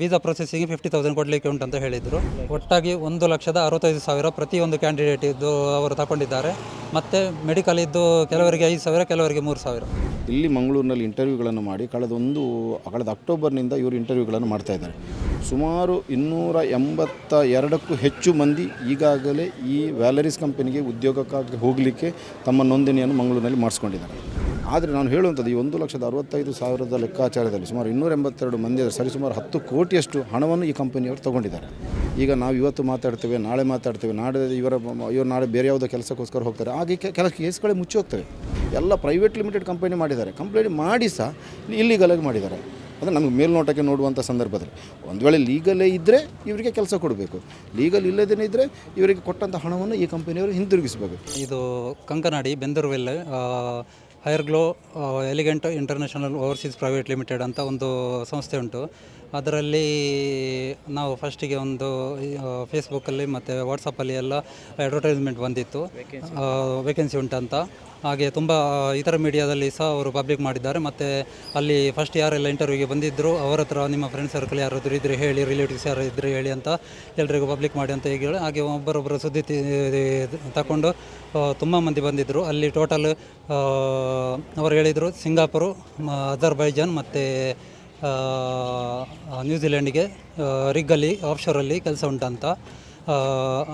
Visa processing fifty thousand ಕೊಡಲಿಕ್ಕೆ ಉಂಟಂತ ಹೇಳಿದರು. ಒಟ್ಟಾಗಿ ಒಂದು ಲಕ್ಷದ ಅರವತ್ತೈದು ಸಾವಿರ ಪ್ರತಿಯೊಂದು ಕ್ಯಾಂಡಿಡೇಟ್ ಇದ್ದು ಅವರು ತಗೊಂಡಿದ್ದಾರೆ. ಮತ್ತು ಮೆಡಿಕಲ್ ಇದ್ದು ಕೆಲವರಿಗೆ ಐದು ಸಾವಿರ, ಕೆಲವರಿಗೆ ಮೂರು ಸಾವಿರ. ಇಲ್ಲಿ ಮಂಗಳೂರಿನಲ್ಲಿ ಇಂಟರ್ವ್ಯೂಗಳನ್ನು ಮಾಡಿ ಕಳೆದ ಒಂದು, ಕಳೆದ ಅಕ್ಟೋಬರ್ನಿಂದ ಇವರು ಇಂಟರ್ವ್ಯೂಗಳನ್ನು ಮಾಡ್ತಾ ಇದ್ದಾರೆ. ಸುಮಾರು ಇನ್ನೂರ ಎಂಬತ್ತ ಎರಡಕ್ಕೂ ಹೆಚ್ಚು ಮಂದಿ ಈಗಾಗಲೇ ಈ ವ್ಯಾಲರೀಸ್ ಕಂಪನಿಗೆ ಉದ್ಯೋಗಕ್ಕಾಗಿ ಹೋಗಲಿಕ್ಕೆ ತಮ್ಮ ನೋಂದಣಿಯನ್ನು ಮಂಗಳೂರಿನಲ್ಲಿ ಮಾಡಿಸ್ಕೊಂಡಿದ್ದಾರೆ. ಆದರೆ ನಾನು ಹೇಳುವಂಥದ್ದು, ಈ ಒಂದು ಲಕ್ಷದ ಅರವತ್ತೈದು ಸಾವಿರದ ಲೆಕ್ಕಾಚಾರದಲ್ಲಿ ಸುಮಾರು ಇನ್ನೂರ ಎಂಬತ್ತೆರಡು ಮಂದಿ ಸರಿ ಸರಿಸುಮಾರು ಹತ್ತು ಕೋಟಿಯಷ್ಟು ಹಣವನ್ನು ಈ ಕಂಪನಿಯವರು ತಗೊಂಡಿದ್ದಾರೆ. ಈಗ ನಾವು ಇವತ್ತು ಮಾತಾಡ್ತೇವೆ, ನಾಳೆ ಮಾತಾಡ್ತೇವೆ ನಾಳೆ ಇವರ, ಇವರು ನಾಳೆ ಬೇರೆ ಯಾವುದೋ ಕೆಲಸಕ್ಕೋಸ್ಕರ ಹೋಗ್ತಾರೆ. ಹಾಗೆ ಕೆಲ ಕೇಸ್ಗಳೇ ಮುಚ್ಚಿ ಹೋಗ್ತವೆ ಎಲ್ಲ ಪ್ರೈವೇಟ್ ಲಿಮಿಟೆಡ್ ಕಂಪನಿ ಮಾಡಿದ್ದಾರೆ. ಕಂಪ್ಲೇಂಟ್ ಮಾಡಿ ಸಹ ಇಲ್ಲಿಗಲಾಗಿ ಮಾಡಿದ್ದಾರೆ. ಅಂದರೆ ನಮಗೆ ಮೇಲ್ನೋಟಕ್ಕೆ ನೋಡುವಂಥ ಸಂದರ್ಭದಲ್ಲಿ. ಒಂದು ವೇಳೆ ಲೀಗಲೇ ಇದ್ದರೆ ಇವರಿಗೆ ಕೆಲಸ ಕೊಡಬೇಕು. ಲೀಗಲ್ ಇಲ್ಲದೇ ಇದ್ದರೆ ಇವರಿಗೆ ಕೊಟ್ಟಂಥ ಹಣವನ್ನು ಈ ಕಂಪನಿಯವರು ಹಿಂದಿರುಗಿಸಬೇಕು. ಇದು Kankanadi Bendoorwell higher glow elegant international overseas private limited ಅಂತ ಒಂದು ಸಂಸ್ಥೆ ಉಂಟು. ಅದರಲ್ಲಿ ನಾವು ಫಸ್ಟಿಗೆ ಒಂದು ಫೇಸ್ಬುಕ್ಕಲ್ಲಿ ಮತ್ತು ವಾಟ್ಸಪ್ಪಲ್ಲಿ ಎಲ್ಲ ಅಡ್ವರ್ಟೈಸ್ಮೆಂಟ್ ಬಂದಿತ್ತು. ವೇಕೆನ್ಸಿ ಉಂಟಂತ. ಹಾಗೆ ತುಂಬ ಇತರ ಮೀಡಿಯಾದಲ್ಲಿ ಸಹ ಅವರು ಪಬ್ಲಿಕ್ ಮಾಡಿದ್ದಾರೆ. ಮತ್ತು ಅಲ್ಲಿ ಫಸ್ಟ್ ಯಾರೆಲ್ಲ ಇಂಟರ್ವ್ಯೂಗೆ ಬಂದಿದ್ದರು ಅವರ ಹತ್ರ ನಿಮ್ಮ ಫ್ರೆಂಡ್ಸ್ ಸರ್ಕಲ್ ಯಾರಾದರೂ ಇದ್ದರೆ ಹೇಳಿ ರಿಲೇಟಿವ್ಸ್ ಯಾರು ಇದ್ದರೆ ಹೇಳಿ ಅಂತ ಎಲ್ರಿಗೂ ಪಬ್ಲಿಕ್ ಮಾಡಿ ಅಂತ ಹೇಳಿ ಹಾಗೆ ಒಬ್ಬರೊಬ್ಬರು ಸುದ್ದಿ ತಿ- ತಗೊಂಡು ತುಂಬ ಮಂದಿ ಬಂದಿದ್ದರು ಅಲ್ಲಿ ಟೋಟಲ್ ಅವರು ಹೇಳಿದರು ಸಿಂಗಾಪುರು ಅಜರ್ಬೈಜಾನ್ ಮತ್ತು ನ್ಯೂಜಿಲ್ಯಾಂಡಿಗೆ ರಿಗ್ಗಲ್ಲಿ ಆಫ್ಶೋರಲ್ಲಿ ಕೆಲಸ ಉಂಟಂತ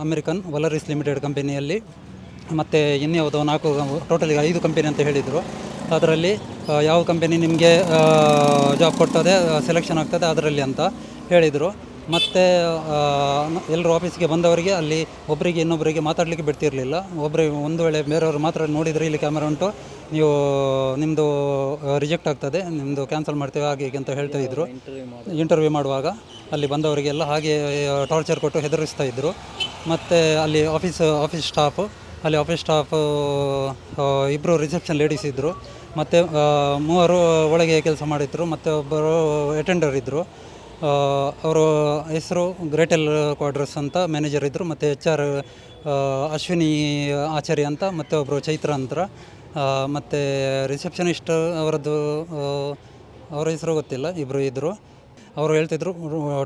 ಅಮೆರಿಕನ್ ವಲರಿಸ್ ಲಿಮಿಟೆಡ್ ಕಂಪನಿಯಲ್ಲಿ. ಮತ್ತು ಇನ್ಯಾವುದೋ ನಾಲ್ಕು ಟೋಟಲಿ ಐದು ಕಂಪನಿ ಅಂತ ಹೇಳಿದರು. ಅದರಲ್ಲಿ ಯಾವ ಕಂಪನಿ ನಿಮಗೆ ಜಾಬ್ ಕೊಡ್ತದೆ ಸೆಲೆಕ್ಷನ್ ಆಗ್ತದೆ, ಅದರಲ್ಲಿ ಅಂತ ಹೇಳಿದರು. ಮತ್ತು ಎಲ್ಲರೂ ಆಫೀಸ್ಗೆ ಬಂದವರಿಗೆ ಅಲ್ಲಿ ಒಬ್ಬರಿಗೆ ಇನ್ನೊಬ್ಬರಿಗೆ ಮಾತಾಡಲಿಕ್ಕೆ ಬಿಡ್ತಿರಲಿಲ್ಲ. ಒಬ್ಬರಿಗೆ ಒಂದು ವೇಳೆ ಬೇರೆಯವರು ಮಾತ್ರ ನೋಡಿದರೆ ಇಲ್ಲಿ ಕ್ಯಾಮರಾ ಉಂಟು, ನೀವು ನಿಮ್ಮದು ರಿಜೆಕ್ಟ್ ಆಗ್ತದೆ ನಿಮ್ಮದು ಕ್ಯಾನ್ಸಲ್ ಮಾಡ್ತೇವೆ, ಹಾಗೆ ಅಂತ ಹೇಳ್ತಾ ಇದ್ದರು ಇಂಟರ್ವ್ಯೂ ಮಾಡುವಾಗ ಅಲ್ಲಿ ಬಂದವರಿಗೆಲ್ಲ ಹಾಗೆ ಟಾರ್ಚರ್ ಕೊಟ್ಟು ಹೆದರಿಸ್ತಾ ಇದ್ದರು ಮತ್ತು ಅಲ್ಲಿ ಆಫೀಸ್ ಆಫೀಸ್ ಸ್ಟಾಫ್ ಅಲ್ಲಿ ಆಫೀಸ್ ಸ್ಟಾಫ್ ಇಬ್ಬರು ರಿಸೆಪ್ಷನ್ ಲೇಡೀಸ್ ಇದ್ದರು ಮತ್ತು ಮೂವರು ಒಳಗೆ ಕೆಲಸ ಮಾಡಿದ್ರು, ಮತ್ತು ಒಬ್ಬರು ಅಟೆಂಡರ್ ಇದ್ದರು ಅವರು ಹೆಸರು ಗ್ರೇಟೆಲ್ ಕ್ವಾಡ್ರಸ್ ಅಂತ ಮ್ಯಾನೇಜರ್ ಇದ್ದರು ಮತ್ತು ಎಚ್ ಆರ್ ಅಶ್ವಿನಿ ಆಚಾರ್ಯ ಅಂತ, ಮತ್ತು ಒಬ್ಬರು ಚೈತ್ರ ಅಂತ. ಮತ್ತು ರಿಸೆಪ್ಷನಿಸ್ಟ್ ಅವರದ್ದು ಅವರ ಹೆಸರು ಗೊತ್ತಿಲ್ಲ ಇಬ್ಬರು ಇದ್ದರು ಅವರು ಹೇಳ್ತಿದ್ರು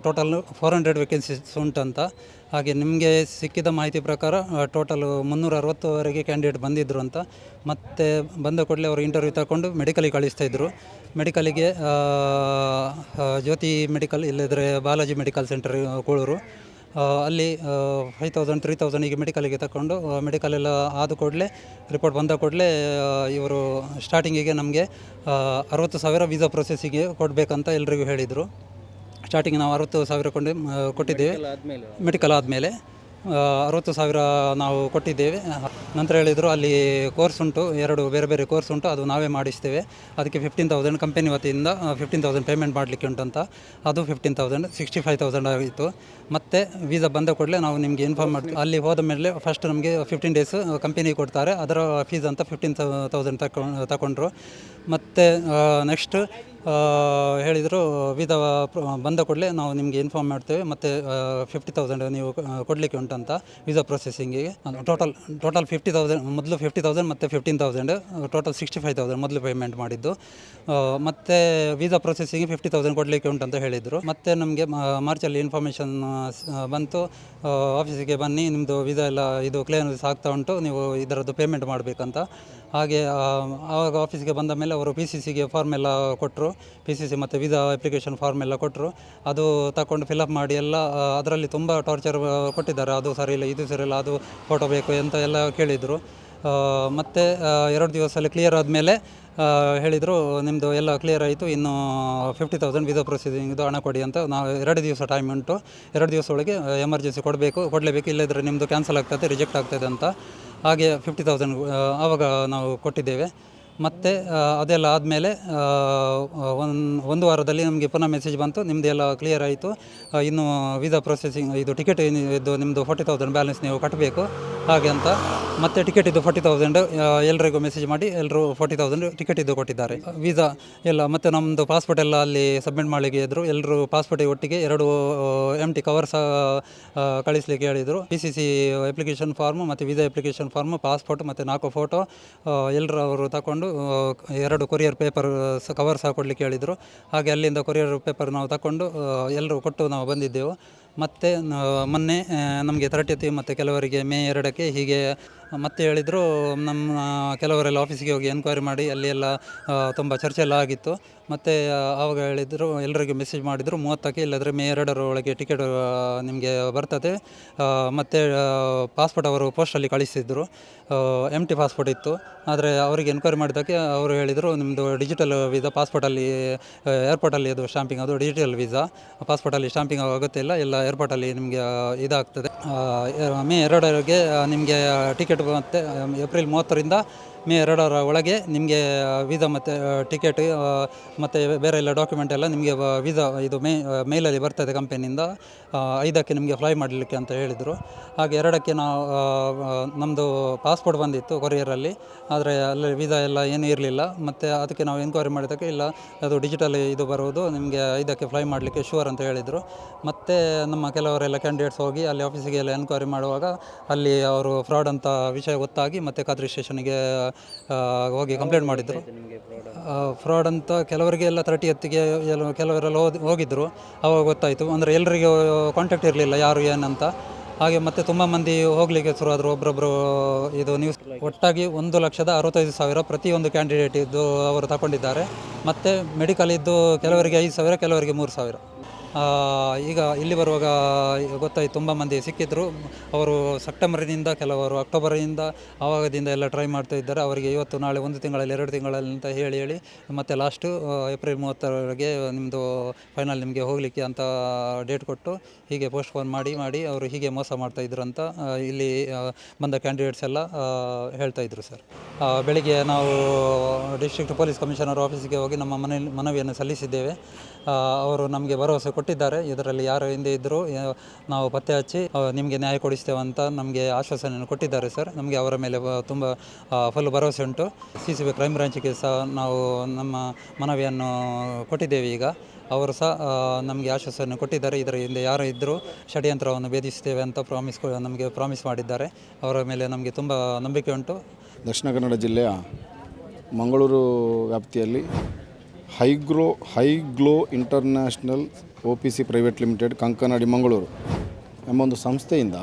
ಟೋಟಲ್ ಫೋರ್ ಹಂಡ್ರೆಡ್ ವೇಕೆನ್ಸೀಸ್ ಉಂಟಂತ ಹಾಗೆ ನಿಮಗೆ ಸಿಕ್ಕಿದ ಮಾಹಿತಿ ಪ್ರಕಾರ ಟೋಟಲ್ ಮುನ್ನೂರ ಅರವತ್ತುವರೆಗೆ ಕ್ಯಾಂಡಿಡೇಟ್ ಬಂದಿದ್ದರು ಅಂತ. ಮತ್ತೆ ಬಂದ ಕೂಡಲೇ ಅವರು ಇಂಟರ್ವ್ಯೂ ತಗೊಂಡು ಮೆಡಿಕಲಿಗೆ ಕಳಿಸ್ತಾ ಇದ್ದರು ಮೆಡಿಕಲಿಗೆ ಜ್ಯೋತಿ ಮೆಡಿಕಲ್ ಇಲ್ಲದ್ರೆ ಬಾಲಾಜಿ ಮೆಡಿಕಲ್ ಸೆಂಟರ್ ಕೂಳೂರು. ಅಲ್ಲಿ ಫೈವ್ ತೌಸಂಡ್ ತ್ರೀ ತೌಸಂಡಿಗೆ ಮೆಡಿಕಲಿಗೆ ತಗೊಂಡು ಮೆಡಿಕಲೆಲ್ಲ ಆದ ಕೂಡಲೇ ರಿಪೋರ್ಟ್ ಬಂದ ಕೂಡಲೇ ಇವರು ಸ್ಟಾರ್ಟಿಂಗಿಗೆ ನಮಗೆ ಅರವತ್ತು ಸಾವಿರ ವೀಸಾ ಪ್ರೊಸೆಸಿಗೆ ಕೊಡಬೇಕಂತ ಎಲ್ರಿಗೂ ಹೇಳಿದರು. ಸ್ಟಾರ್ಟಿಂಗ್ ನಾವು ಅರವತ್ತು ಸಾವಿರ ಕೊಂಡು ಕೊಟ್ಟಿದ್ದೇವೆ. ಮೆಡಿಕಲ್ ಆದಮೇಲೆ. ಅರವತ್ತು ಸಾವಿರ ನಾವು ಕೊಟ್ಟಿದ್ದೇವೆ. ನಂತರ ಹೇಳಿದರು ಅಲ್ಲಿ ಕೋರ್ಸ್ ಉಂಟು ಎರಡು ಬೇರೆ ಬೇರೆ ಕೋರ್ಸ್ ಉಂಟು ಅದು ನಾವೇ ಮಾಡಿಸ್ತೇವೆ. ಅದಕ್ಕೆ ಫಿಫ್ಟೀನ್ ತೌಸಂಡ್ ಕಂಪನಿ ವತಿಯಿಂದ ಫಿಫ್ಟೀನ್ ತೌಸಂಡ್ ಪೇಮೆಂಟ್ ಮಾಡಲಿಕ್ಕೆ ಉಂಟಂತ. ಅದು fifteen thousand sixty five thousand ಆಗಿತ್ತು. ಮತ್ತು ವೀಸಾ ಬಂದ ಕೂಡಲೇ ನಾವು ನಿಮಗೆ ಇನ್ಫಾರ್ಮ್ ಮಾಡ್ತೀವಿ. ಅಲ್ಲಿ ಹೋದ ಮೇಲೆ ಫಸ್ಟ್ ನಮಗೆ ಫಿಫ್ಟೀನ್ ಡೇಸ್ ಕಂಪನಿ ಕೊಡ್ತಾರೆ. ಅದರ ಫೀಸ್ ಅಂತ ಫಿಫ್ಟೀನ್ ತೌಸಂಡ್ ತಗೊಂಡು ತಗೊಂಡ್ರು ಮತ್ತು ನೆಕ್ಸ್ಟ್ ಹೇಳಿದರು ವೀಸಾ ಬಂದ ಕೂಡಲೇ ನಾವು ನಿಮಗೆ ಇನ್ಫಾರ್ಮ್ ಮಾಡ್ತೇವೆ, ಮತ್ತು ಫಿಫ್ಟಿ ತೌಸಂಡ್ ನೀವು ಕೊಡಲಿಕ್ಕೆ ಉಂಟಂತ ವಿಸಾ ಪ್ರೊಸೆಸಿಂಗಿಗೆ ಟೋಟಲ್ ಟೋಟಲ್ ಫಿಫ್ಟಿ ತೌಸಂಡ್ ಮೊದಲು ಫಿಫ್ಟಿ ತೌಸಂಡ್ ಮತ್ತು fifteen thousand total sixty five thousand ಮೊದಲು ಪೇಮೆಂಟ್ ಮಾಡಿದ್ದು. ಮತ್ತು ವೀಸಾ ಪ್ರೊಸೆಸಿಂಗ್ ಫಿಫ್ಟಿ ತೌಸಂಡ್ ಕೊಡಲಿಕ್ಕೆ ಉಂಟಂತ ಹೇಳಿದರು. ಮತ್ತು ನಮಗೆ ಮಾರ್ಚಲ್ಲಿ ಇನ್ಫಾರ್ಮೇಷನ್ ಬಂತು. ಆಫೀಸಿಗೆ ಬನ್ನಿ ನಿಮ್ಮದು ವೀಸಾ ಎಲ್ಲ ಇದು ಕ್ಲಿಯರೆನ್ಸ್ ಆಗ್ತಾ ಉಂಟು, ನೀವು ಇದರದ್ದು ಪೇಮೆಂಟ್ ಮಾಡಬೇಕಂತ. ಹಾಗೆ ಆವಾಗ ಆಫೀಸಿಗೆ ಬಂದ ಮೇಲೆ ಅವರು ಪಿ ಸಿ ಸಿಗೆ ಫಾರ್ಮ್ ಎಲ್ಲ ಕೊಟ್ಟರು ಪಿ ಸಿ ಸಿ ಮತ್ತು ವಿಸಾ ಅಪ್ಲಿಕೇಶನ್ ಫಾರ್ಮ್ ಎಲ್ಲ ಕೊಟ್ಟರು ಅದು ತಗೊಂಡು ಫಿಲಪ್ ಮಾಡಿ ಎಲ್ಲ ಅದರಲ್ಲಿ ತುಂಬ ಟಾರ್ಚರ್ ಕೊಟ್ಟಿದ್ದಾರೆ. ಅದು ಸರಿ ಇಲ್ಲ, ಇದು ಸರಿ ಇಲ್ಲ, ಅದು ಫೋಟೋ ಬೇಕು ಅಂತ ಎಲ್ಲ ಕೇಳಿದರು. ಮತ್ತು ಎರಡು ದಿವಸದಲ್ಲಿ ಕ್ಲಿಯರ್ ಆದಮೇಲೆ ಹೇಳಿದರು ನಿಮ್ಮದು ಎಲ್ಲ ಕ್ಲಿಯರ್ ಆಯಿತು, ಇನ್ನು ಫಿಫ್ಟಿ ತೌಸಂಡ್ ವಿಸಾ ಪ್ರೊಸೀಸಿಂಗ್ದು ಹಣ ಕೊಡಿ ಅಂತ ನಾವು ಎರಡು ದಿವಸ ಟೈಮ್ ಉಂಟು. ಎರಡು ದಿವಸ ಎಮರ್ಜೆನ್ಸಿ ಕೊಡಬೇಕು, ಕೊಡಲೇಬೇಕು. ಇಲ್ಲದ್ರೆ ನಿಮ್ಮದು ಕ್ಯಾನ್ಸಲ್ ಆಗ್ತದೆ ರಿಜೆಕ್ಟ್ ಆಗ್ತದೆ ಅಂತ. ಹಾಗೆ ಫಿಫ್ಟಿ ತೌಸಂಡ್ ಆವಾಗ ನಾವು ಕೊಟ್ಟಿದ್ದೇವೆ. ಮತ್ತು ಅದೆಲ್ಲ ಆದಮೇಲೆ ಒಂದು ಒಂದು ವಾರದಲ್ಲಿ ನಮಗೆ ಪುನಃ ಮೆಸೇಜ್ ಬಂತು. ನಿಮ್ಮದು ಎಲ್ಲ ಕ್ಲಿಯರ್ ಆಯಿತು ಇನ್ನು ವೀಸಾ ಪ್ರೊಸೆಸಿಂಗ್ ಇದು ಟಿಕೆಟ್ ಇದು ನಿಮ್ಮದು ಫೋರ್ಟಿ ತೌಸಂಡ್ ಬ್ಯಾಲೆನ್ಸ್ ನೀವು ಕಟ್ಟಬೇಕು ಹಾಗೆ ಅಂತ. ಮತ್ತೆ ಟಿಕೆಟ್ ಇದು ಫಾರ್ಟಿ ತೌಸಂಡ್ ಎಲ್ಲರಿಗೂ ಮೆಸೇಜ್ ಮಾಡಿ ಎಲ್ಲರೂ ಫಾರ್ಟಿ ತೌಸಂಡ್ ಟಿಕೆಟ್ ಇದು ಕೊಟ್ಟಿದ್ದಾರೆ. ವೀಸಾ ಎಲ್ಲ, ಮತ್ತು ನಮ್ಮದು ಪಾಸ್ಪೋರ್ಟ್ ಎಲ್ಲ ಅಲ್ಲಿ ಸಬ್ಮಿಟ್ ಮಾಡಲಿಕ್ಕೆ ಇದ್ದರು ಎಲ್ಲರೂ ಪಾಸ್ಪೋರ್ಟಿಗೆ ಒಟ್ಟಿಗೆ ಎರಡು ಎಂ ಟಿ ಕವರ್ ಸಹ ಕಳಿಸ್ಲಿಕ್ಕೆ ಹೇಳಿದರು. P C C application form ಮತ್ತು ವೀಸಾ ಅಪ್ಲಿಕೇಶನ್ ಫಾರ್ಮ್ ಪಾಸ್ಪೋರ್ಟ್ ಮತ್ತು ನಾಲ್ಕು ಫೋಟೋ ಎಲ್ಲರೂ ಅವರು ತಗೊಂಡು ಆ, ಎರಡು ಕೊರಿಯರ್ ಪೇಪರ್ ಸಹ ಕವರ್ ಸಹ ಕೊಡಲಿಕ್ಕೆ ಹೇಳಿದರು. ಹಾಗೆ ಅಲ್ಲಿಂದ ಕೊರಿಯರ್ ಪೇಪರ್ ನಾವು ತಗೊಂಡು ಎಲ್ಲರೂ ಕೊಟ್ಟು ನಾವು ಬಂದಿದ್ದೆವು. ಮತ್ತು ಮೊನ್ನೆ ನಮಗೆ ತರಟತಿ ಮತ್ತು ಕೆಲವರಿಗೆ ಮೇ ಎರಡಕ್ಕೆ ಹೀಗೆ ಮತ್ತೆ ಹೇಳಿದರು, ನಮ್ಮ ಕೆಲವರೆಲ್ಲ ಆಫೀಸಿಗೆ ಹೋಗಿ ಎನ್ಕ್ವೈರಿ ಮಾಡಿ ಅಲ್ಲಿ ಎಲ್ಲ ತುಂಬ ಚರ್ಚೆ ಎಲ್ಲ ಆಗಿತ್ತು. ಮತ್ತು ಆವಾಗ ಹೇಳಿದರು ಎಲ್ಲರಿಗೂ ಮೆಸೇಜ್ ಮಾಡಿದರು, ಮೂವತ್ತಕ್ಕೆ ಇಲ್ಲದ್ರೆ ಮೇ ಎರಡರ ಒಳಗೆ ಟಿಕೆಟ್ ನಿಮಗೆ ಬರ್ತದೆ. ಮತ್ತು ಪಾಸ್ಪೋರ್ಟ್ ಅವರು ಪೋಸ್ಟಲ್ಲಿ ಕಳಿಸಿದ್ರು. ಎಂ ಟಿ ಪಾಸ್ಪೋರ್ಟ್ ಇತ್ತು. ಆದರೆ ಅವರಿಗೆ ಎನ್ಕ್ವೈರಿ ಮಾಡಿದ್ದಕ್ಕೆ ಅವರು ಹೇಳಿದರು ನಿಮ್ಮದು ಡಿಜಿಟಲ್ ವೀಸಾ ಪಾಸ್ಪೋರ್ಟಲ್ಲಿ ಏರ್ಪೋರ್ಟಲ್ಲಿ ಅದು ಸ್ಟಾಂಪಿಂಗ್ ಅದು ಡಿಜಿಟಲ್ ವೀಸಾ ಪಾಸ್ಪೋರ್ಟಲ್ಲಿ ಸ್ಟಾಂಪಿಂಗ್ ಆಗುತ್ತೆ ಇಲ್ಲ, ಎಲ್ಲ ಏರ್ಪೋರ್ಟಲ್ಲಿ ನಿಮಗೆ ಇದಾಗ್ತದೆ. ಮೇ ಎರಡರಿಗೆ ನಿಮಗೆ ಟಿಕೆಟ್ ಮತ್ತು ಏಪ್ರಿಲ್ ಮೂವತ್ತರಿಂದ ಮೇ ಎರಡರ ಒಳಗೆ ನಿಮಗೆ ವೀಸಾ ಮತ್ತು ಟಿಕೆಟ್ ಮತ್ತು ಬೇರೆ ಎಲ್ಲ ಡಾಕ್ಯುಮೆಂಟ್ ಎಲ್ಲ ನಿಮಗೆ ವೀಸಾ ಇದು ಮೇ ಮೇಲಲ್ಲಿ ಬರ್ತದೆ ಕಂಪೆನಿಯಿಂದ ಐದಕ್ಕೆ ನಿಮಗೆ ಫ್ಲೈ ಮಾಡಲಿಕ್ಕೆ ಅಂತ ಹೇಳಿದರು. ಹಾಗೆ ಎರಡಕ್ಕೆ ನಾವು ನಮ್ಮದು ಪಾಸ್ಪೋರ್ಟ್ ಬಂದಿತ್ತು ಕೊರಿಯರಲ್ಲಿ ಆದರೆ ಅಲ್ಲಿ ವೀಸಾ ಎಲ್ಲ ಏನೂ ಇರಲಿಲ್ಲ. ಮತ್ತು ಅದಕ್ಕೆ ನಾವು ಎನ್ಕ್ವೈರಿ ಮಾಡಿದ್ದಕ್ಕೆ, ಇಲ್ಲ, ಅದು ಡಿಜಿಟಲ್ ಇದು ಬರುವುದು, ನಿಮಗೆ ಐದಕ್ಕೆ ಫ್ಲೈ ಮಾಡಲಿಕ್ಕೆ ಶೂರ್ ಅಂತ ಹೇಳಿದರು. ಮತ್ತು ನಮ್ಮ ಕೆಲವರೆಲ್ಲ ಕ್ಯಾಂಡಿಡೇಟ್ಸ್ ಹೋಗಿ ಅಲ್ಲಿ ಆಫೀಸಿಗೆ ಎಲ್ಲ ಎನ್ಕ್ವೈರಿ ಮಾಡುವಾಗ ಅಲ್ಲಿ ಅವರು ಫ್ರಾಡ್ ಅಂತ ವಿಷಯ ಗೊತ್ತಾಗಿ ಮತ್ತೆ ಖಾದ್ರಿ ಸ್ಟೇಷನಿಗೆ ಹೋಗಿ ಕಂಪ್ಲೇಂಟ್ ಮಾಡಿದ್ರು. ಫ್ರಾಡ್ ಅಂತ ಕೆಲವರಿಗೆ ಎಲ್ಲ ತರ್ಟಿ ಎತ್ತಿಗೆ ಕೆಲವರೆಲ್ಲ ಹೋಗಿದ್ದರು ಅವಾಗ ಗೊತ್ತಾಯಿತು. ಅಂದರೆ ಎಲ್ಲರಿಗೂ ಕಾಂಟ್ಯಾಕ್ಟ್ ಇರಲಿಲ್ಲ. ಯಾರು ಏನಂತ ಹಾಗೆ ಮತ್ತೆ ತುಂಬ ಮಂದಿ ಹೋಗಲಿಕ್ಕೆ ಶುರುವಾದರು. ಒಬ್ಬೊಬ್ಬರು ಇದು ನ್ಯೂಸ್ ಒಟ್ಟಾಗಿ ಒಂದು ಲಕ್ಷದ ಅರವತ್ತೈದು ಸಾವಿರ ಪ್ರತಿಯೊಂದು ಕ್ಯಾಂಡಿಡೇಟ್ ಇದ್ದು ಅವರು ತಗೊಂಡಿದ್ದಾರೆ. ಮತ್ತು ಮೆಡಿಕಲ್ ಇದ್ದು ಕೆಲವರಿಗೆ ಐದು ಸಾವಿರ, ಕೆಲವರಿಗೆ ಮೂರು ಸಾವಿರ. ಈಗ ಇಲ್ಲಿ ಬರುವಾಗ ಗೊತ್ತಾಯ್ತು ತುಂಬ ಮಂದಿ ಸಿಕ್ಕಿದ್ರು. ಅವರು ಸೆಪ್ಟೆಂಬರಿನಿಂದ ಕೆಲವರು ಅಕ್ಟೋಬರಿಂದ ಆವಾಗದಿಂದ ಎಲ್ಲ ಟ್ರೈ ಮಾಡ್ತಾ ಇದ್ದಾರೆ. ಅವರಿಗೆ ಇವತ್ತು ನಾಳೆ ಒಂದು ತಿಂಗಳಲ್ಲಿ ಎರಡು ತಿಂಗಳಲ್ಲಿ ಅಂತ ಹೇಳಿ ಹೇಳಿ ಮತ್ತು ಲಾಸ್ಟು ಏಪ್ರಿಲ್ ಮೂವತ್ತರವರೆಗೆ ನಿಮ್ಮದು ಫೈನಲ್ ನಿಮಗೆ ಹೋಗಲಿಕ್ಕೆ ಅಂತ ಡೇಟ್ ಕೊಟ್ಟು ಹೀಗೆ ಪೋಸ್ಟ್ಪೋನ್ ಮಾಡಿ ಮಾಡಿ ಅವರು ಹೀಗೆ ಮೋಸ ಮಾಡ್ತಾ ಇದ್ರು ಅಂತ ಇಲ್ಲಿ ಬಂದ ಕ್ಯಾಂಡಿಡೇಟ್ಸ್ ಎಲ್ಲ ಆ, ಹೇಳ್ತಾ ಇದ್ರು ಸರ್ ಬೆಳಿಗ್ಗೆ ನಾವು ಡಿಸ್ಟ್ರಿಕ್ಟ್ ಪೊಲೀಸ್ ಕಮಿಷನರ್ ಆಫೀಸಿಗೆ ಹೋಗಿ ನಮ್ಮ ಮನೆ ಮನವಿಯನ್ನು ಸಲ್ಲಿಸಿದ್ದೇವೆ. ಅವರು ನಮಗೆ ಭರವಸೆ ಕೊಟ್ಟಿದ್ದಾರೆ. ಇದರಲ್ಲಿ ಯಾರು ಹಿಂದೆ ಇದ್ದರೂ ನಾವು ಪತ್ತೆ ಹಚ್ಚಿ ನಿಮಗೆ ನ್ಯಾಯ ಕೊಡಿಸ್ತೇವೆ ಅಂತ ನಮಗೆ ಆಶ್ವಾಸನೆಯನ್ನು ಕೊಟ್ಟಿದ್ದಾರೆ ಸರ್. ನಮಗೆ ಅವರ ಮೇಲೆ ತುಂಬ ಫುಲ್ ಭರವಸೆ ಉಂಟು. ಸಿ ಸಿ ಬಿ ಕ್ರೈಮ್ ಬ್ರಾಂಚಿಗೆ ಸಹ ನಾವು ನಮ್ಮ ಮನವಿಯನ್ನು ಕೊಟ್ಟಿದ್ದೇವೆ ಈಗ. ಅವರು ಸಹ ನಮಗೆ ಆಶ್ವಾಸನೆ ಕೊಟ್ಟಿದ್ದಾರೆ. ಇದರ ಹಿಂದೆ ಯಾರು ಇದ್ದರೂ ಷಡ್ಯಂತ್ರವನ್ನು ಭೇದಿಸ್ತೇವೆ ಅಂತ ಪ್ರಾಮಿಸ್ ನಮಗೆ ಪ್ರಾಮಿಸ್ ಮಾಡಿದ್ದಾರೆ. ಅವರ ಮೇಲೆ ನಮಗೆ ತುಂಬ ನಂಬಿಕೆ ಉಂಟು. ದಕ್ಷಿಣ ಕನ್ನಡ ಜಿಲ್ಲೆಯ ಮಂಗಳೂರು ವ್ಯಾಪ್ತಿಯಲ್ಲಿ high grow, high glow international O P C private limited, Kankanadi, Mangaluru ಎಂಬ ಒಂದು ಸಂಸ್ಥೆಯಿಂದ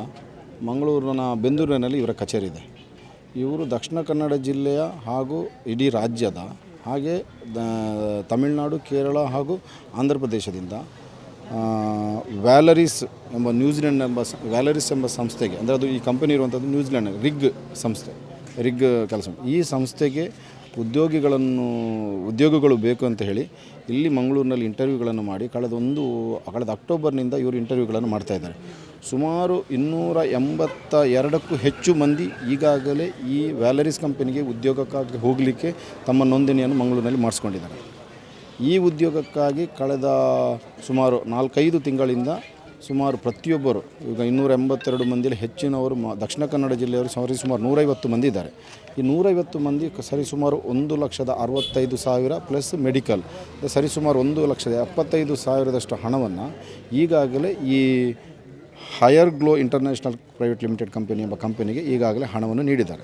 ಮಂಗಳೂರಿನ ಬೆಂದೂರಿನಲ್ಲಿ ಇವರ ಕಚೇರಿ ಇದೆ. ಇವರು ದಕ್ಷಿಣ ಕನ್ನಡ ಜಿಲ್ಲೆಯ ಹಾಗೂ ಇಡೀ ರಾಜ್ಯದ ಹಾಗೆ ತಮಿಳುನಾಡು, ಕೇರಳ ಹಾಗೂ ಆಂಧ್ರ ಪ್ರದೇಶದಿಂದ ವ್ಯಾಲರೀಸ್ ಎಂಬ ನ್ಯೂಜಿಲೆಂಡ್ ಎಂಬ ವ್ಯಾಲರಿಸ್ ಎಂಬ ಸಂಸ್ಥೆಗೆ, ಅಂದರೆ ಅದು ಈ ಕಂಪನಿ ಇರುವಂಥದ್ದು ನ್ಯೂಜಿಲೆಂಡ್, ರಿಗ್ ಸಂಸ್ಥೆ, ರಿಗ್ ಕೆಲಸ. ಈ ಸಂಸ್ಥೆಗೆ ಉದ್ಯೋಗಿಗಳನ್ನು, ಉದ್ಯೋಗಗಳು ಬೇಕು ಅಂತ ಹೇಳಿ ಇಲ್ಲಿ ಮಂಗಳೂರಿನಲ್ಲಿ ಇಂಟರ್ವ್ಯೂಗಳನ್ನು ಮಾಡಿ ಕಳೆದ ಒಂದು, ಕಳೆದ ಅಕ್ಟೋಬರ್ನಿಂದ ಇವರು ಇಂಟರ್ವ್ಯೂಗಳನ್ನು ಮಾಡ್ತಾ ಇದ್ದಾರೆ. ಸುಮಾರು ಇನ್ನೂರ ಎಂಬತ್ತ ಎರಡಕ್ಕೂ ಹೆಚ್ಚು ಮಂದಿ ಈಗಾಗಲೇ ಈ ವ್ಯಾಲರೀಸ್ ಕಂಪನಿಗೆ ಉದ್ಯೋಗಕ್ಕಾಗಿ ಹೋಗಲಿಕ್ಕೆ ತಮ್ಮ ನೋಂದಣಿಯನ್ನು ಮಂಗಳೂರಿನಲ್ಲಿ ಮಾಡಿಸ್ಕೊಂಡಿದ್ದಾರೆ. ಈ ಉದ್ಯೋಗಕ್ಕಾಗಿ ಕಳೆದ ಸುಮಾರು ನಾಲ್ಕೈದು ತಿಂಗಳಿಂದ ಸುಮಾರು ಪ್ರತಿಯೊಬ್ಬರು, ಈಗ ಇನ್ನೂರ ಎಂಬತ್ತೆರಡು ಮಂದಿಯಲ್ಲಿ ಹೆಚ್ಚಿನವರು ಮ, ದಕ್ಷಿಣ ಕನ್ನಡ ಜಿಲ್ಲೆಯವರು ಸರಿ ಸುಮಾರು ನೂರೈವತ್ತು ಮಂದಿ ಇದ್ದಾರೆ. ಈ ನೂರೈವತ್ತು ಮಂದಿ ಸರಿ ಸುಮಾರು ಒಂದು ಲಕ್ಷದ ಅರವತ್ತೈದು ಸಾವಿರ ಪ್ಲಸ್ ಮೆಡಿಕಲ್. ಸರಿಸುಮಾರು ಒಂದು ಲಕ್ಷದ ಎಪ್ಪತ್ತೈದು ಸಾವಿರದಷ್ಟು ಹಣವನ್ನು ಈಗಾಗಲೇ ಈ higher glow international private limited company ಎಂಬ ಕಂಪನಿಗೆ ಈಗಾಗಲೇ ಹಣವನ್ನು ನೀಡಿದ್ದಾರೆ.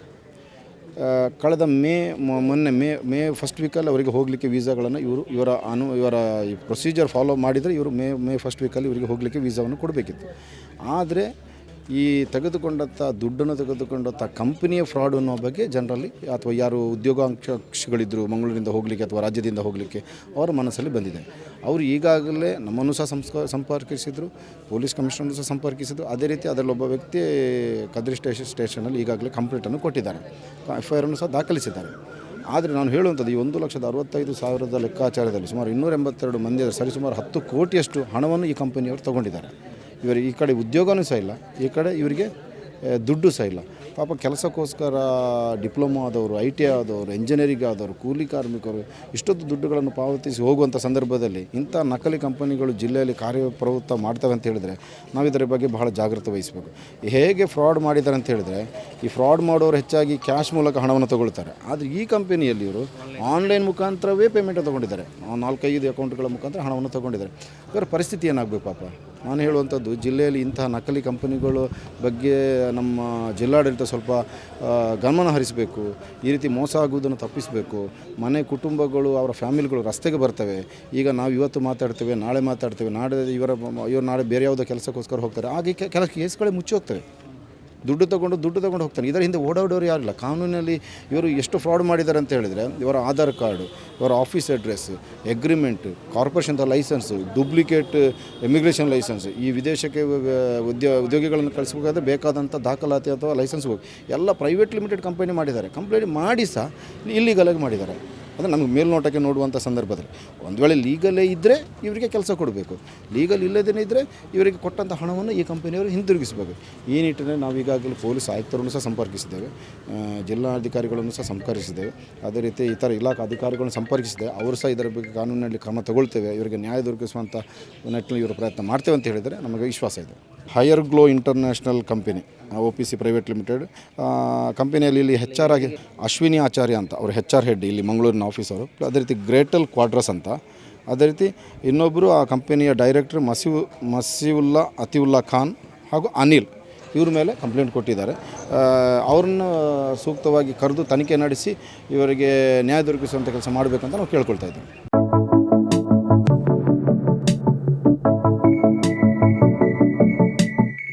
ಕಳೆದ ಮೇ ಮೊನ್ನೆ ಮೇ ಮೇ ಫಸ್ಟ್ ವೀಕಲ್ಲಿ ಅವರಿಗೆ ಹೋಗಲಿಕ್ಕೆ ವೀಸಾಗಳನ್ನು ಇವರು, ಇವರ ಅನು, ಇವರ ಈ ಪ್ರೊಸೀಜರ್ ಫಾಲೋ ಮಾಡಿದರೆ ಇವರು ಮೇ ಮೇ ಫಸ್ಟ್ ವೀಕಲ್ಲಿ ಇವರಿಗೆ ಹೋಗಲಿಕ್ಕೆ ವೀಸಾವನ್ನು ಕೊಡಬೇಕಿತ್ತು. ಆದರೆ ಈ ತೆಗೆದುಕೊಂಡಂಥ ದುಡ್ಡನ್ನು ತೆಗೆದುಕೊಂಡಂಥ ಕಂಪನಿಯ ಫ್ರಾಡ್ ಅನ್ನೋ ಬಗ್ಗೆ ಜನರಲ್ಲಿ ಅಥವಾ ಯಾರು ಉದ್ಯೋಗಾಂಕ್ಷಗಳಿದ್ದರು ಮಂಗಳೂರಿಂದ ಹೋಗಲಿಕ್ಕೆ ಅಥವಾ ರಾಜ್ಯದಿಂದ ಹೋಗಲಿಕ್ಕೆ ಅವರ ಮನಸ್ಸಲ್ಲಿ ಬಂದಿದೆ. ಅವರು ಈಗಾಗಲೇ ನಮ್ಮನ್ನು ಸಹ ಸಂಸ್ಕ, ಸಂಪರ್ಕಿಸಿದರು, ಪೊಲೀಸ್ ಕಮಿಷನರ್ ಸಹ ಸಂಪರ್ಕಿಸಿದರು. ಅದೇ ರೀತಿ ಅದರಲ್ಲಿ ಒಬ್ಬ ವ್ಯಕ್ತಿ ಕದ್ರಿ ಸ್ಟೇಷನ್ ಸ್ಟೇಷನಲ್ಲಿ ಈಗಾಗಲೇ ಕಂಪ್ಲೇಂಟನ್ನು ಕೊಟ್ಟಿದ್ದಾರೆ. ಎಫ್ ಐ ಸಹ ದಾಖಲಿಸಿದ್ದಾರೆ. ಆದರೆ ನಾನು ಹೇಳುವಂಥದ್ದು, ಈ ಒಂದು ಲಕ್ಷದ ಅರವತ್ತೈದು ಸಾವಿರದ ಲೆಕ್ಕಾಚಾರದಲ್ಲಿ ಸುಮಾರು ಇನ್ನೂರ ಎಂಬತ್ತೆರಡು ಮಂದಿ, ಸರಿಸುಮಾರು ಹತ್ತು ಕೋಟಿಯಷ್ಟು ಹಣವನ್ನು ಈ ಕಂಪನಿಯವರು ತಗೊಂಡಿದ್ದಾರೆ. ಇವರು ಈ ಕಡೆ ಉದ್ಯೋಗವೂ ಸಹ ಇಲ್ಲ. ಈ ಕಡೆ ಇವರಿಗೆ ದುಡ್ಡು ಸಹ ಇಲ್ಲ. ಪಾಪ ಕೆಲಸಕ್ಕೋಸ್ಕರ ಡಿಪ್ಲೊಮಾ ಆದವರು, ಐ ಟಿ ಆದವರು ಇಂಜಿನಿಯರಿಂಗ್ ಆದವರು, ಕೂಲಿ ಕಾರ್ಮಿಕರು ಇಷ್ಟೊಂದು ದುಡ್ಡುಗಳನ್ನು ಪಾವತಿಸಿ ಹೋಗುವಂಥ ಸಂದರ್ಭದಲ್ಲಿ ಇಂಥ ನಕಲಿ ಕಂಪನಿಗಳು ಜಿಲ್ಲೆಯಲ್ಲಿ ಕಾರ್ಯಪ್ರವೃತ್ತ ಮಾಡ್ತವೆ ಅಂತ ಹೇಳಿದರೆ ನಾವು ಇದರ ಬಗ್ಗೆ ಬಹಳ ಜಾಗ್ರತೆ ವಹಿಸಬೇಕು. ಹೇಗೆ ಫ್ರಾಡ್ ಮಾಡಿದ್ದಾರೆ ಅಂತ ಹೇಳಿದರೆ, ಈ ಫ್ರಾಡ್ ಮಾಡೋರು ಹೆಚ್ಚಾಗಿ ಕ್ಯಾಶ್ ಮೂಲಕ ಹಣವನ್ನು ತಗೊಳ್ತಾರೆ. ಆದರೆ ಈ ಕಂಪನಿಯಲ್ಲಿ ಇವರು ಆನ್ಲೈನ್ ಮುಖಾಂತರವೇ ಪೇಮೆಂಟ್ ತಗೊಂಡಿದ್ದಾರೆ. ನಾಲ್ಕೈದು ಅಕೌಂಟ್ಗಳ ಮುಖಾಂತರ ಹಣವನ್ನು ತಗೊಂಡಿದ್ದಾರೆ. ಇವರ ಪರಿಸ್ಥಿತಿ ಏನಾಗಬೇಕು ಪಾಪ? ನಾನು ಹೇಳುವಂಥದ್ದು, ಜಿಲ್ಲೆಯಲ್ಲಿ ಇಂತಹ ನಕಲಿ ಕಂಪನಿಗಳು ಬಗ್ಗೆ ನಮ್ಮ ಜಿಲ್ಲಾಡಳಿತ ಸ್ವಲ್ಪ ಗಮನ ಹರಿಸಬೇಕು, ಈ ರೀತಿ ಮೋಸ ಆಗುವುದನ್ನು ತಪ್ಪಿಸಬೇಕು. ಮನೆ ಕುಟುಂಬಗಳು, ಅವರ ಫ್ಯಾಮಿಲಿಗಳು ರಸ್ತೆಗೆ ಬರ್ತವೆ. ಈಗ ನಾವು ಇವತ್ತು ಮಾತಾಡ್ತೇವೆ, ನಾಳೆ ಮಾತಾಡ್ತೇವೆ, ನಾಳೆ ಇವರ, ಇವರು ನಾಳೆ ಬೇರೆ ಯಾವುದೋ ಕೆಲಸಕ್ಕೋಸ್ಕರ ಹೋಗ್ತಾರೆ. ಹಾಗೆ ಕೆಲಸ ಕೆಲ ಕೇಸ್ಗಳೇ ಮುಚ್ಚಿ ಹೋಗ್ತವೆ. ದುಡ್ಡು ತಗೊಂಡು ದುಡ್ಡು ತಗೊಂಡು ಹೋಗ್ತಾನೆ. ಇದರ ಹಿಂದೆ ಓಡಾಡೋರು ಯಾರಿಲ್ಲ. ಕಾನೂನಲ್ಲಿ ಇವರು ಎಷ್ಟು ಫ್ರಾಡ್ ಮಾಡಿದ್ದಾರೆ ಅಂತ ಹೇಳಿದರೆ ಇವರ ಆಧಾರ್ ಕಾರ್ಡು, ಇವರ ಆಫೀಸ್ ಅಡ್ರೆಸ್ ಎಗ್ರಿಮೆಂಟ್ ಕಾರ್ಪೊರೇಷನ್ದ ಲೈಸೆನ್ಸು ಡೂಪ್ಲಿಕೇಟ್ ಇಮಿಗ್ರೇಷನ್ ಲೈಸೆನ್ಸ್ ಈ ವಿದೇಶಕ್ಕೆ ಉದ್ಯೋ, ಉದ್ಯೋಗಿಗಳನ್ನು ಕಳಿಸ್ಬೇಕಾದ್ರೆ ಬೇಕಾದಂಥ ದಾಖಲಾತಿ ಅಥವಾ ಲೈಸೆನ್ಸ್ ಹೋಗಿ. ಎಲ್ಲ ಪ್ರೈವೇಟ್ ಲಿಮಿಟೆಡ್ ಕಂಪನಿ ಮಾಡಿದ್ದಾರೆ. ಕಂಪ್ಲೇಂಟ್ ಮಾಡಿ ಸಹ ಇಲ್ಲಿಗಲಾಗಿ ಮಾಡಿದ್ದಾರೆ. ಅಂದರೆ ನಮಗೆ ಮೇಲ್ನೋಟಕ್ಕೆ ನೋಡುವಂಥ ಸಂದರ್ಭದಲ್ಲಿ. ಒಂದು ವೇಳೆ ಲೀಗಲೇ ಇದ್ದರೆ ಇವರಿಗೆ ಕೆಲಸ ಕೊಡಬೇಕು. ಲೀಗಲ್ ಇಲ್ಲದೇ ಇದ್ದರೆ ಇವರಿಗೆ ಕೊಟ್ಟಂಥ ಹಣವನ್ನು ಈ ಕಂಪನಿಯವರು ಹಿಂತಿರುಗಿಸಬೇಕು ಈ ನಿಟ್ಟಿನಲ್ಲಿ ನಾವು ಈಗಾಗಲೇ ಪೊಲೀಸ್ ಆಯುಕ್ತರನ್ನು ಸಹ ಸಂಪರ್ಕಿಸಿದ್ದೇವೆ. ಜಿಲ್ಲಾಧಿಕಾರಿಗಳನ್ನು ಸಹ ಸಂಪರ್ಕಿಸಿದ್ದೇವೆ. ಅದೇ ರೀತಿ ಇತರ ಇಲಾಖಾ ಅಧಿಕಾರಿಗಳನ್ನು ಸಂಪರ್ಕಿಸಿದ್ದೇವೆ. ಅವರು ಸಹ ಇದರ ಬಗ್ಗೆ ಕಾನೂನಿನಲ್ಲಿ ಕ್ರಮ ತಗೊಳ್ತೇವೆ. ಇವರಿಗೆ ನ್ಯಾಯ ದೊರಕಿಸುವಂಥ ನಿಟ್ಟಿನಲ್ಲಿ ಇವರು ಪ್ರಯತ್ನ ಮಾಡ್ತೇವೆ ಅಂತ ಹೇಳಿದರೆ ನಮಗೆ ವಿಶ್ವಾಸ ಇದೆ. Higher glow international company O P C private limited ಕಂಪನಿಯಲ್ಲಿ ಇಲ್ಲಿ ಹೆಚ್ ಆರ್ ಆಗಿ ಅಶ್ವಿನಿ ಆಚಾರ್ಯ ಅಂತ, ಅವರು ಹೆಚ್ ಆರ್ ಹೆಡ್ ಇಲ್ಲಿ ಮಂಗಳೂರಿನ ಆಫೀಸರು ಅದೇ ರೀತಿ ಗ್ರೇಟಲ್ ಕ್ವಾಡ್ರಸ್ ಅಂತ. ಅದೇ ರೀತಿ ಇನ್ನೊಬ್ಬರು ಆ ಕಂಪನಿಯ ಡೈರೆಕ್ಟರ್ ಮಸೀವ್ ಮಸೀವುಲ್ಲಾ ಅತಿವುಲ್ಲಾ ಖಾನ್ ಹಾಗೂ ಅನಿಲ್ ಇವ್ರ ಮೇಲೆ ಕಂಪ್ಲೇಂಟ್ ಕೊಟ್ಟಿದ್ದಾರೆ. ಅವ್ರನ್ನ ಸೂಕ್ತವಾಗಿ ಕರೆದು ತನಿಖೆ ನಡೆಸಿ ಇವರಿಗೆ ನ್ಯಾಯ ದೊರಕಿಸುವಂಥ ಕೆಲಸ ಮಾಡಬೇಕಂತ ನಾವು ಕೇಳ್ಕೊಳ್ತಾ ಇದ್ದೀವಿ.